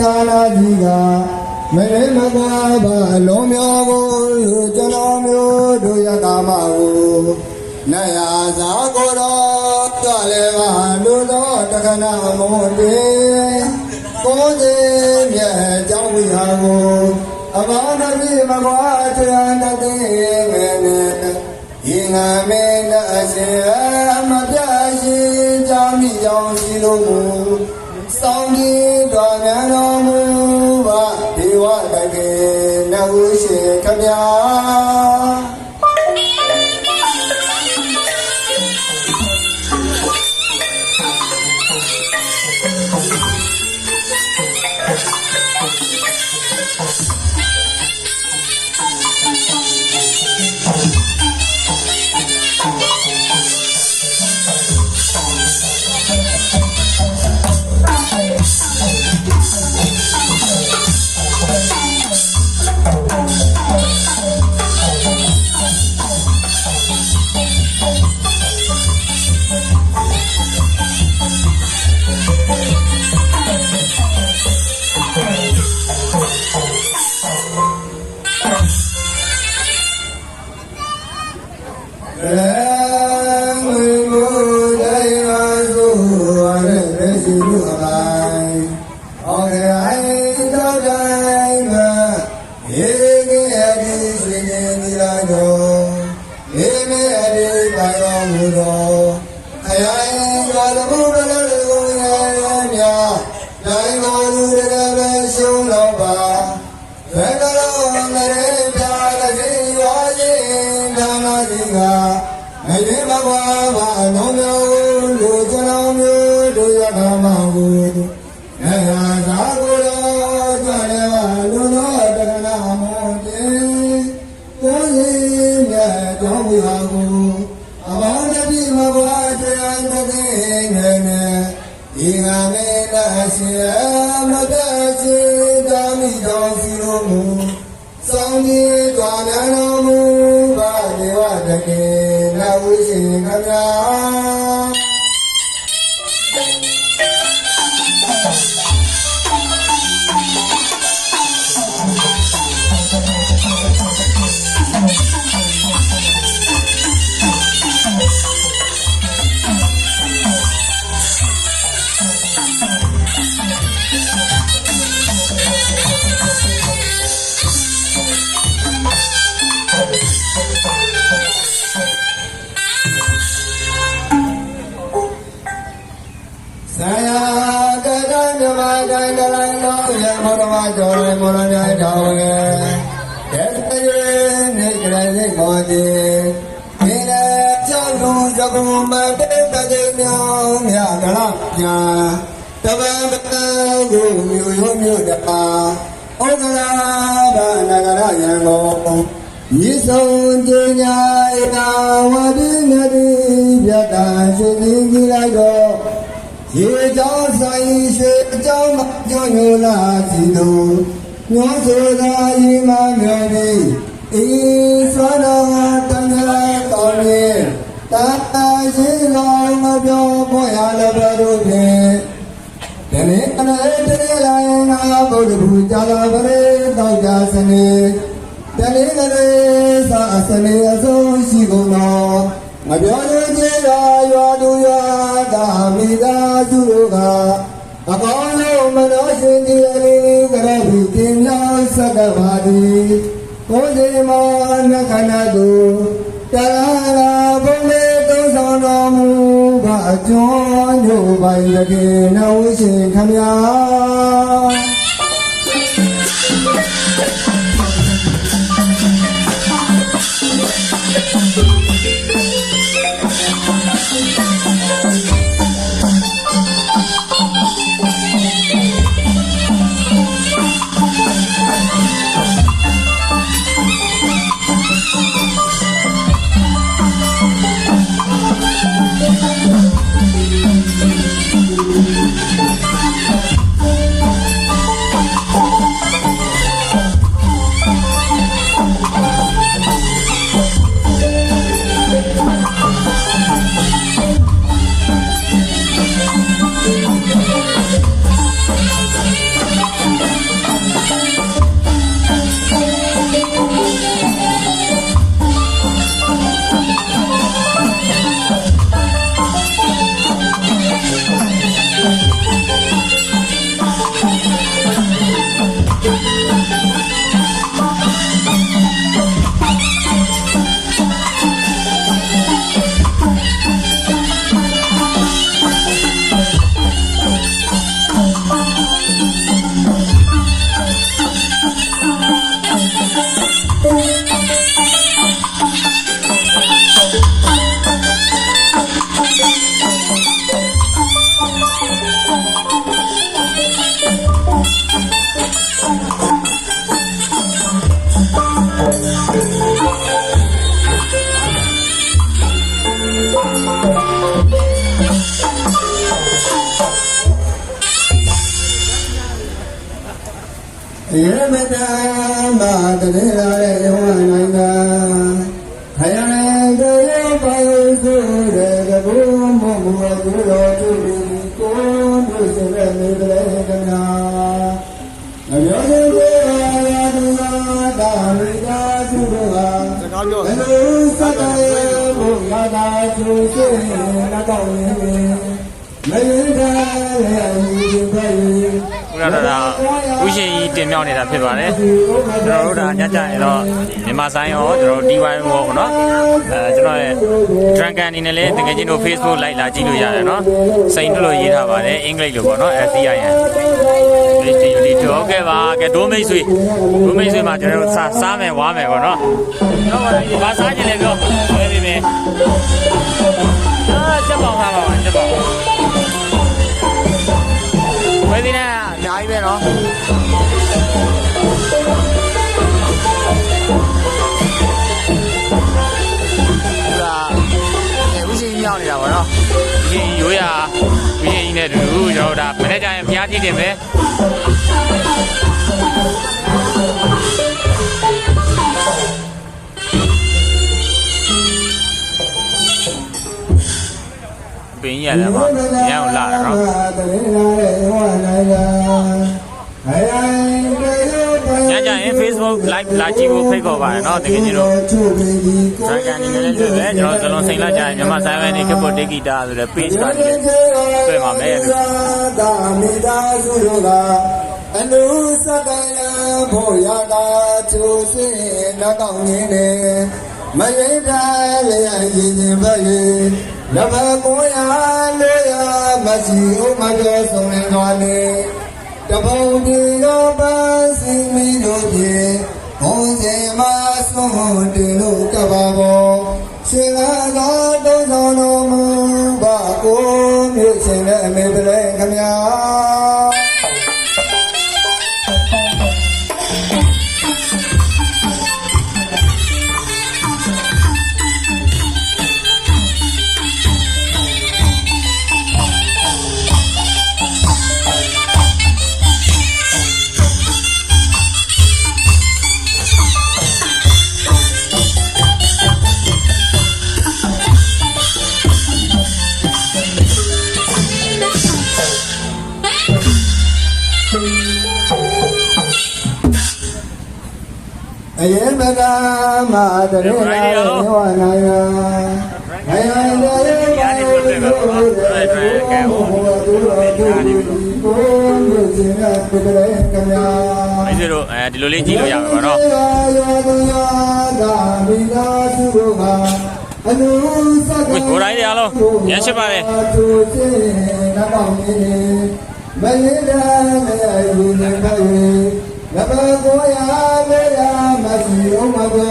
ဒါနာကြီးကမရေမကွာပါလုံးမျိုးကိုကျွန်တော်မျိုးတို့ရကာမကိုနတ်ရာသာကိုတော့တော်လေပါလူတော်တက္ကနာမောတေကိုယ်စီမြတ်ကြောင်းဝိဟာကိုအဘောဓတိမကွာချမ်းတသိငယ်နဲ့ဒီငါမေနအရှင်မပြရှိကြောင်းမိကြောင်းရှိလို့မူ စောင်းကြီးတော်မြတ်တော်မူပါဒေဝတကေနဝုရှိခဗျာလေ တဲ့ရရှိလူအပိုင်းအော်ရအိုင်တော့တိုင်းမှာရေကြီးအဒီဆွေနေမိလာတော့ရေမေအဒီပါတော်မူတော်အယိုင်ဘာလမှုကလေးကိုရရမြတိုင်းကိုလူရပဲရှုံးတော့ပါဘယ်ကတော့ငရေပြာကစီဝါရင်ဓမ္မစီကမရေဘဘဘာလုံး ဓမ္မိတော်စီလိုမူစောင်းကြီးတွာနတော်မူပါဒေဝတကေနဝိရှင်ခဗျာ မောရမကျော်ရမောရမြိုင်တော်ဝေဒေသယေနေကြရစိတ်ပေါ်တိဒီနဲ့ကြောင့်လူသကုမတေတတိမြောင်းမြကလညာတပံပတံကိုမြို့ရုံးမြို့တပါဩကလာဘာနဂရယံကိုဤဆုံးကျညာဧတာဝတိနတိပြတ္တာရှင်ကြီးကြီးလိုက်တော့ ရေကြောင်းဆိုင်ရွှေအကြောင်းမကြောညိုလာစီတို့ညောဆိုတာဤမမြေပြီးဤသွာတော်တန်ခါတော်နေတတာရှိတော်မပြောပေါ်ရလည်းဘယ်လိုဖြင့်ဒီနေ့အနေတည်းလာရင်ငါဗုဒ္ဓဘုရားလာပရိတောက်ကြစနေတနေ့ကလေးသာအစနေအဆုံးရှိကုန်တော် မပြောလို့ကျေရာရွာသူရွာသာမိသားစုတို့ကအကောင်းဆုံးမတော်ရှင်ကြီးအလေးကရပြီတင်များဆက်ကပါသည်ကိုယ်စီမနခဏသူတရာလာဘုံလေးသုံးဆောင်တော်မူကအကျွမ်းညိုပိုင်တကေနဝရှင်ခမညာ Thank you. ယေမတမတရေလာရဲ့ယောဟနိုင်ကခယနေတရေပါစုရေကဘုမမူကုလောတုဒီကိုမှုစရမေတရေကနာအယောဇေရာတုနာတာမိတာသုဘဝစကားပြောဘယ်လိုစတဲ့ဘုရားသာသူစိတ်နဲ့တော့နေမယင်တာလည်းအယူပဲခုနကတော့ဒါ ဥရှင်ကြီးတင်မြောက်နေတာဖြစ်ပါတယ်ကျွန်တော်တို့ဒါညကြရင်တော့မြန်မာဆိုင်ရောကျွန်တော်တို့ DY ရောပေါ့နော်အဲကျွန်တော်ရဲ့ Dragon အနေနဲ့လည်းတကယ်ချင်းတို့ Facebook လိုက်လာကြည့်လို့ရတယ်နော်စိန်တို့လို့ရေးထားပါတယ်အင်္ဂလိပ်လိုပေါ့နော် SCIN ဒီဒီဒီတော့ကဲပါကဲဒိုးမိတ်ဆွေဒိုးမိတ်ဆွေမှာကျွန်တော်တို့စားစားမယ်ဝါမယ်ပေါ့နော်တော့ပါဒီဘာစားကြလဲပြောဝယ်ပြီမယ်အာချက်ပေါင်ထားပါချက်ပေါင်ဝယ်ဒီနာအများကြီး ပဲနော်ဒါအဲဝိရှင်ကြီးမြောက်နေတာပေါ့နော်ဝိရှင်ကြီးရိုးရာဝိရှင်ကြီးနဲ့အတူတူကျွန်တော်တို့ဒါမနေ့ကျရင်ဘုရားကြည့်တယ်ပဲပင်းရတယ်ပေါ့ရန်ကိုလာတယ်နော်ည Facebook live လာကြည့်ဖို့ဖိတ်ခေါ်ပါတယ်เนาะတကယ်ကြီးတော့စကန်နေလည်းတွေ့ပဲကျွန်တော်ဇလုံးစိန်လာကြရင်မြန်မာဆိုင်ဝဲနေခက်ဖို့တေဂီတာဆိုတဲ့ page ကနေတွေ့ပါမယ်လို့ သာမိသားစုတို့ကအနုစကလဖို့ရတာသူစိနကောင်းနေတယ်မရိတာလျက်ရင်ရင်ပဲလဘကိုရလို့ရမရှိဥမပြောဆုံးနေတော်နေ တပုံဒီရောပါစီမီတို့ပြေဘုံစင်မဆုံးတင်လို့ကပါဘောရှင်လာသောတုံးဆောင်တော်မူပါကိုမြို့ရှင်နဲ့အမေပလဲခမညာ အယေမကမတရေလာယောနာယအယံတေပါယုတေဘုရားတေဘုရားသူတော်သူကိုမြို့ရှင်နဲ့ပဒရေကမြာမိတ်ဆွေတို့အဲဒီလိုလေးကြည့်လို့ရမှာပေါ့နော်ယောဘုရားသာမိသာသူတို့ကအနုစကဝိကိုယ်တိုင်းတွေအားလုံးရမ်းရှိပါတယ်သူစေနာပေါင်းနေ မယေဒါမေယဝိနေဘယေနဘောကိုယာမေယမစီယောမဘေ